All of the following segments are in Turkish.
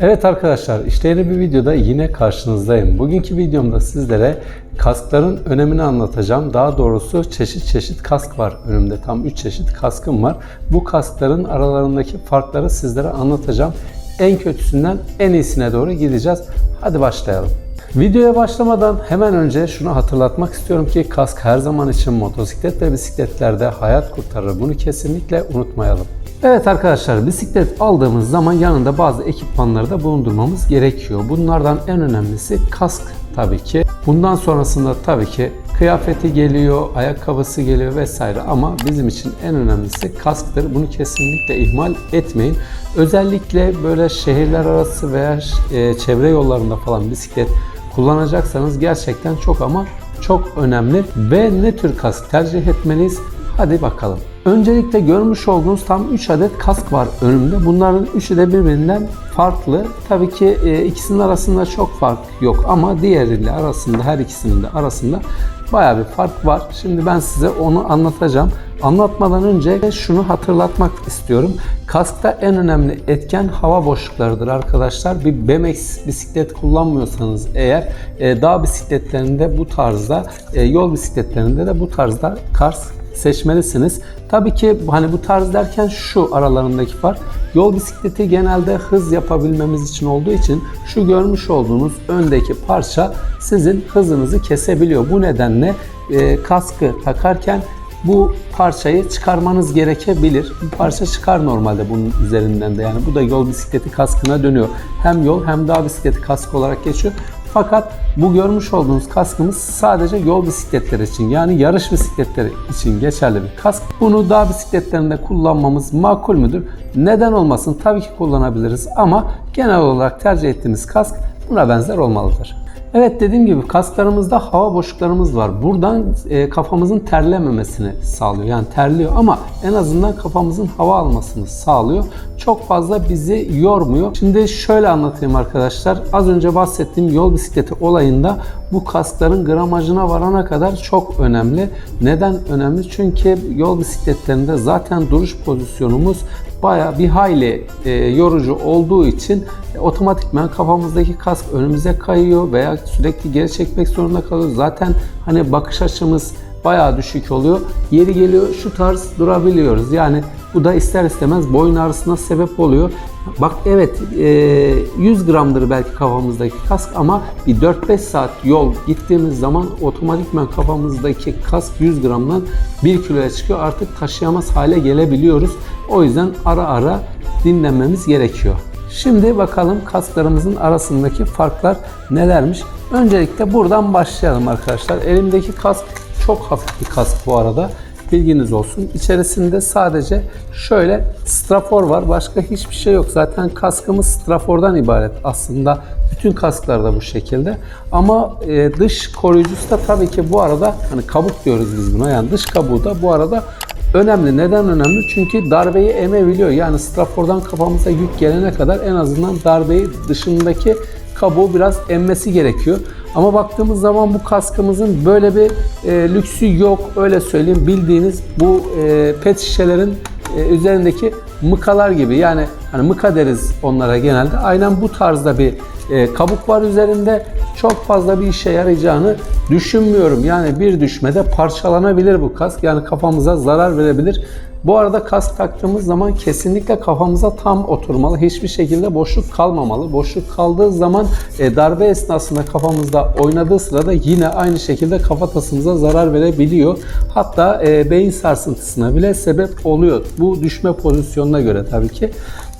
Evet arkadaşlar işte yeni bir videoda yine karşınızdayım. Bugünkü videomda sizlere kaskların önemini anlatacağım. Daha doğrusu çeşit çeşit kask var önümde. Tam 3 çeşit kaskım var. Bu kaskların aralarındaki farkları sizlere anlatacağım. En kötüsünden en iyisine doğru gideceğiz. Hadi başlayalım. Videoya başlamadan hemen önce şunu hatırlatmak istiyorum ki kask her zaman için motosiklet ve bisikletlerde hayat kurtarır. Bunu kesinlikle unutmayalım. Evet arkadaşlar bisiklet aldığımız zaman yanında bazı ekipmanları da bulundurmamız gerekiyor. Bunlardan en önemlisi kask tabii ki. Bundan sonrasında tabii ki kıyafeti geliyor, ayakkabısı geliyor vesaire ama bizim için en önemlisi kasktır. Bunu kesinlikle ihmal etmeyin. Özellikle böyle şehirler arası veya e, çevre yollarında falan bisiklet kullanacaksanız gerçekten çok ama çok önemli ve ne tür kask tercih etmeliyiz? Hadi bakalım. Öncelikle görmüş olduğunuz tam 3 adet kask var önümde. Bunların üçü de birbirinden farklı. Tabii ki e, ikisinin arasında çok fark yok ama diğeriyle arasında her ikisinin de arasında baya bir fark var. Şimdi ben size onu anlatacağım. Anlatmadan önce şunu hatırlatmak istiyorum. Kaskta en önemli etken hava boşluklarıdır arkadaşlar. Bir BMX bisiklet kullanmıyorsanız eğer e, dağ bisikletlerinde bu tarzda, e, yol bisikletlerinde de bu tarzda kask seçmelisiniz. Tabii ki hani bu tarz derken şu aralarındaki fark yol bisikleti genelde hız yapabilmemiz için olduğu için şu görmüş olduğunuz öndeki parça sizin hızınızı kesebiliyor. Bu nedenle e, kaskı takarken bu parçayı çıkarmanız gerekebilir. Bu parça çıkar normalde bunun üzerinden de yani bu da yol bisikleti kaskına dönüyor. Hem yol hem dağ bisikleti kaskı olarak geçiyor. Fakat bu görmüş olduğunuz kaskımız sadece yol bisikletleri için yani yarış bisikletleri için geçerli bir kask. Bunu dağ bisikletlerinde kullanmamız makul müdür? Neden olmasın? Tabii ki kullanabiliriz ama genel olarak tercih ettiğimiz kask buna benzer olmalıdır. Evet dediğim gibi kasklarımızda hava boşluklarımız var. Buradan e, kafamızın terlememesini sağlıyor. Yani terliyor ama en azından kafamızın hava almasını sağlıyor. Çok fazla bizi yormuyor. Şimdi şöyle anlatayım arkadaşlar. Az önce bahsettiğim yol bisikleti olayında bu kaskların gramajına varana kadar çok önemli. Neden önemli? Çünkü yol bisikletlerinde zaten duruş pozisyonumuz baya bir hayli e, yorucu olduğu için e, otomatikman kafamızdaki kask önümüze kayıyor veya sürekli geri çekmek zorunda kalıyoruz. Zaten hani bakış açımız bayağı düşük oluyor. Yeri geliyor şu tarz durabiliyoruz. Yani bu da ister istemez boyun ağrısına sebep oluyor. Bak evet e, 100 gramdır belki kafamızdaki kask ama bir 4-5 saat yol gittiğimiz zaman otomatikman kafamızdaki kask 100 gramdan 1 kiloya çıkıyor. Artık taşıyamaz hale gelebiliyoruz. O yüzden ara ara dinlenmemiz gerekiyor. Şimdi bakalım kasklarımızın arasındaki farklar nelermiş. Öncelikle buradan başlayalım arkadaşlar. Elimdeki kask çok hafif bir kask bu arada. Bilginiz olsun. İçerisinde sadece şöyle strafor var. Başka hiçbir şey yok. Zaten kaskımız strafordan ibaret aslında. Bütün kasklar da bu şekilde. Ama e, dış koruyucusu da tabii ki bu arada hani kabuk diyoruz biz buna. Yani dış kabuğu da bu arada önemli. Neden önemli? Çünkü darbeyi emebiliyor. Yani strafordan kafamıza yük gelene kadar en azından darbeyi dışındaki kabuğu biraz emmesi gerekiyor. Ama baktığımız zaman bu kaskımızın böyle bir e, lüksü yok. Öyle söyleyeyim. Bildiğiniz bu e, pet şişelerin e, üzerindeki mıkalar gibi. Yani hani mıka deriz onlara genelde. Aynen bu tarzda bir e, kabuk var üzerinde. Çok fazla bir işe yarayacağını düşünmüyorum. Yani bir düşmede parçalanabilir bu kask. Yani kafamıza zarar verebilir. Bu arada kask taktığımız zaman kesinlikle kafamıza tam oturmalı. Hiçbir şekilde boşluk kalmamalı. Boşluk kaldığı zaman e, darbe esnasında kafamızda oynadığı sırada yine aynı şekilde kafatasımıza zarar verebiliyor. Hatta e, beyin sarsıntısına bile sebep oluyor. Bu düşme pozisyonuna göre tabii ki.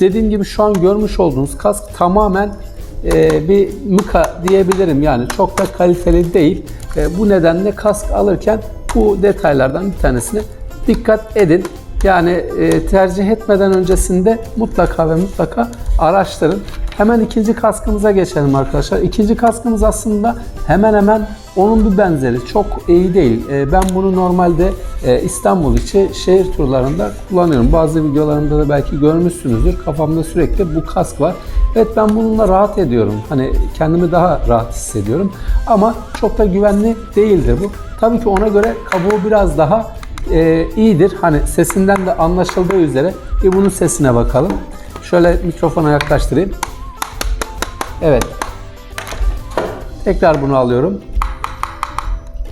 Dediğim gibi şu an görmüş olduğunuz kask tamamen e, bir mıka diyebilirim. Yani çok da kaliteli değil. E, bu nedenle kask alırken bu detaylardan bir tanesine dikkat edin. Yani e, tercih etmeden öncesinde mutlaka ve mutlaka araştırın. Hemen ikinci kaskımıza geçelim arkadaşlar. İkinci kaskımız aslında hemen hemen onun bir benzeri. Çok iyi değil. E, ben bunu normalde e, İstanbul içi şehir turlarında kullanıyorum. Bazı videolarımda da belki görmüşsünüzdür. Kafamda sürekli bu kask var. Evet ben bununla rahat ediyorum. Hani kendimi daha rahat hissediyorum. Ama çok da güvenli değildir bu. Tabii ki ona göre kabuğu biraz daha e, iyidir. Hani sesinden de anlaşıldığı üzere bir bunun sesine bakalım. Şöyle mikrofona yaklaştırayım. Evet. Tekrar bunu alıyorum.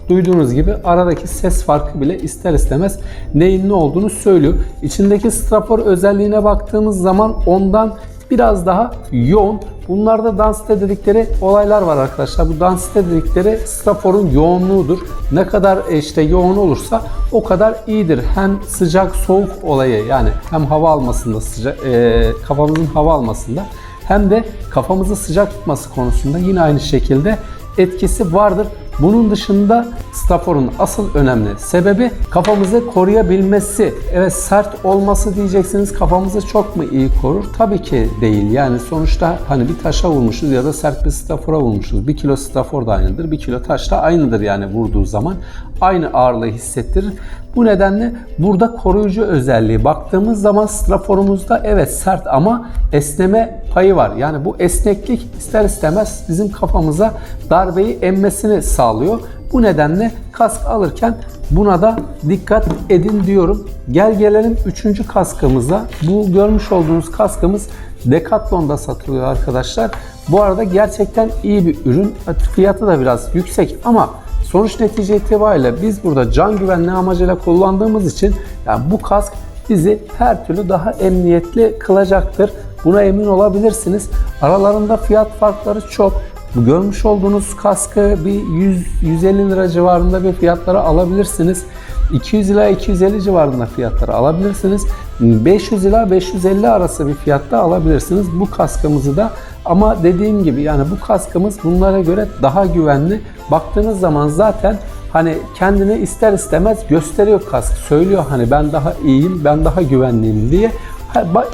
Duyduğunuz gibi aradaki ses farkı bile ister istemez neyin ne olduğunu söylüyor. İçindeki strafor özelliğine baktığımız zaman ondan biraz daha yoğun. Bunlarda densite dedikleri olaylar var arkadaşlar. Bu densite dedikleri straforun yoğunluğudur. Ne kadar e, işte yoğun olursa o kadar iyidir. Hem sıcak soğuk olayı yani hem hava almasında sıcak e, kafamızın hava almasında hem de kafamızı sıcak tutması konusunda yine aynı şekilde etkisi vardır. Bunun dışında Stafor'un asıl önemli sebebi kafamızı koruyabilmesi. Evet sert olması diyeceksiniz kafamızı çok mu iyi korur? Tabii ki değil. Yani sonuçta hani bir taşa vurmuşuz ya da sert bir Stafor'a vurmuşuz. Bir kilo Stafor da aynıdır. Bir kilo taş da aynıdır yani vurduğu zaman. Aynı ağırlığı hissettirir. Bu nedenle burada koruyucu özelliği baktığımız zaman straforumuzda evet sert ama esneme payı var. Yani bu esneklik ister istemez bizim kafamıza darbeyi emmesini sağlıyor. Bu nedenle kask alırken buna da dikkat edin diyorum. Gel gelelim 3. kaskımıza. Bu görmüş olduğunuz kaskımız Decathlon'da satılıyor arkadaşlar. Bu arada gerçekten iyi bir ürün. Fiyatı da biraz yüksek ama Sonuç netice itibariyle biz burada can güvenliği amacıyla kullandığımız için yani bu kask bizi her türlü daha emniyetli kılacaktır. Buna emin olabilirsiniz. Aralarında fiyat farkları çok. Bu görmüş olduğunuz kaskı bir 100 150 lira civarında bir fiyatlara alabilirsiniz. 200 ila 250 civarında fiyatları alabilirsiniz. 500 ila 550 arası bir fiyatta alabilirsiniz. Bu kaskımızı da ama dediğim gibi yani bu kaskımız bunlara göre daha güvenli. Baktığınız zaman zaten hani kendini ister istemez gösteriyor kask. Söylüyor hani ben daha iyiyim, ben daha güvenliyim diye.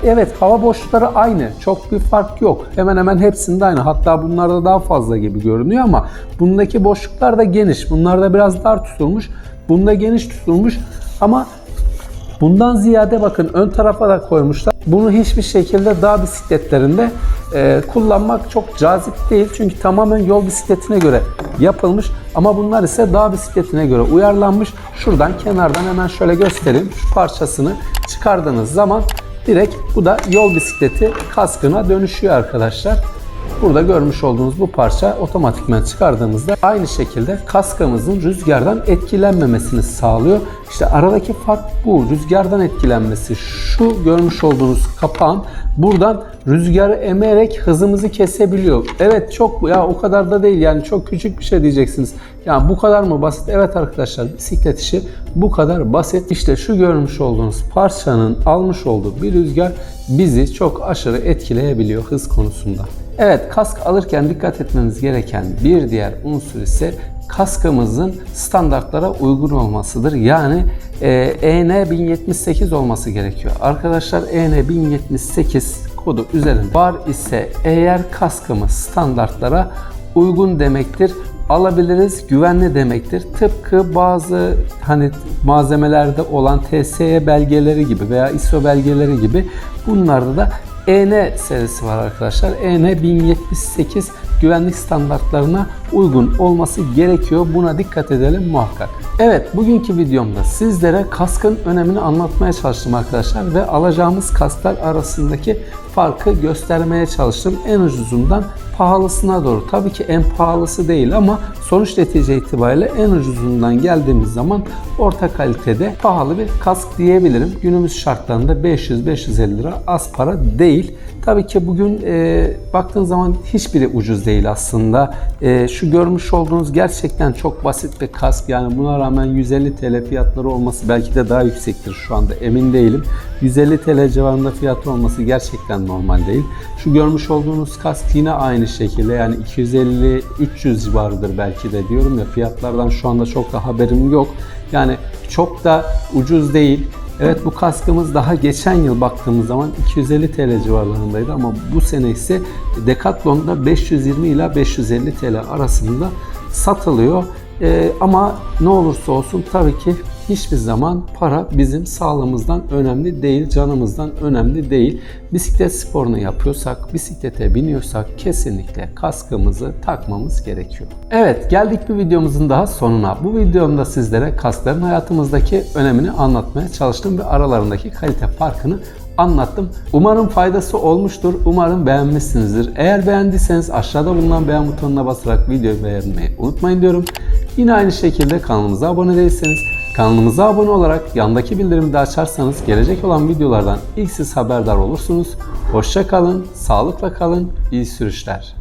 Evet hava boşlukları aynı. Çok bir fark yok. Hemen hemen hepsinde aynı. Hatta bunlarda daha fazla gibi görünüyor ama bundaki boşluklar da geniş. Bunlarda biraz dar tutulmuş. Bunda geniş tutulmuş ama bundan ziyade bakın ön tarafa da koymuşlar. Bunu hiçbir şekilde dağ bisikletlerinde e, kullanmak çok cazip değil. Çünkü tamamen yol bisikletine göre yapılmış. Ama bunlar ise dağ bisikletine göre uyarlanmış. Şuradan kenardan hemen şöyle göstereyim. Şu parçasını çıkardığınız zaman direkt bu da yol bisikleti kaskına dönüşüyor arkadaşlar. Burada görmüş olduğunuz bu parça otomatikman çıkardığımızda aynı şekilde kaskamızın rüzgardan etkilenmemesini sağlıyor. İşte aradaki fark bu. Rüzgardan etkilenmesi. Şu görmüş olduğunuz kapağın buradan rüzgarı emerek hızımızı kesebiliyor. Evet çok ya o kadar da değil yani çok küçük bir şey diyeceksiniz. Yani bu kadar mı basit? Evet arkadaşlar bisiklet işi bu kadar basit. İşte şu görmüş olduğunuz parçanın almış olduğu bir rüzgar bizi çok aşırı etkileyebiliyor hız konusunda. Evet kask alırken dikkat etmeniz gereken bir diğer unsur ise kaskımızın standartlara uygun olmasıdır. Yani e, EN 1078 olması gerekiyor. Arkadaşlar EN 1078 kodu üzerinde var ise eğer kaskımız standartlara uygun demektir alabiliriz, güvenli demektir. Tıpkı bazı hani malzemelerde olan TSE belgeleri gibi veya ISO belgeleri gibi bunlarda da EN serisi var arkadaşlar. EN 1078 güvenlik standartlarına uygun olması gerekiyor. Buna dikkat edelim muhakkak. Evet bugünkü videomda sizlere kaskın önemini anlatmaya çalıştım arkadaşlar ve alacağımız kasklar arasındaki farkı göstermeye çalıştım. En ucuzundan pahalısına doğru. Tabii ki en pahalısı değil ama sonuç netice itibariyle en ucuzundan geldiğimiz zaman orta kalitede pahalı bir kask diyebilirim. Günümüz şartlarında 500-550 lira az para değil. Tabii ki bugün e, baktığın zaman hiçbiri ucuz değil aslında. E, şu görmüş olduğunuz gerçekten çok basit bir kask. Yani buna rağmen 150 TL fiyatları olması belki de daha yüksektir şu anda emin değilim. 150 TL civarında fiyatı olması gerçekten normal değil. Şu görmüş olduğunuz kask yine aynı şekilde yani 250-300 civarıdır belki de diyorum ya fiyatlardan şu anda çok da haberim yok. Yani çok da ucuz değil. Evet bu kaskımız daha geçen yıl baktığımız zaman 250 TL civarlarındaydı ama bu sene ise Decathlon'da 520 ila 550 TL arasında satılıyor. Ee, ama ne olursa olsun tabii ki hiçbir zaman para bizim sağlığımızdan önemli değil, canımızdan önemli değil. Bisiklet sporunu yapıyorsak, bisiklete biniyorsak kesinlikle kaskımızı takmamız gerekiyor. Evet geldik bir videomuzun daha sonuna. Bu videomda sizlere kaskların hayatımızdaki önemini anlatmaya çalıştım ve aralarındaki kalite farkını anlattım. Umarım faydası olmuştur. Umarım beğenmişsinizdir. Eğer beğendiyseniz aşağıda bulunan beğen butonuna basarak videoyu beğenmeyi unutmayın diyorum. Yine aynı şekilde kanalımıza abone değilseniz kanalımıza abone olarak yandaki bildirimi açarsanız gelecek olan videolardan ilk siz haberdar olursunuz. Hoşça kalın, sağlıkla kalın, iyi sürüşler.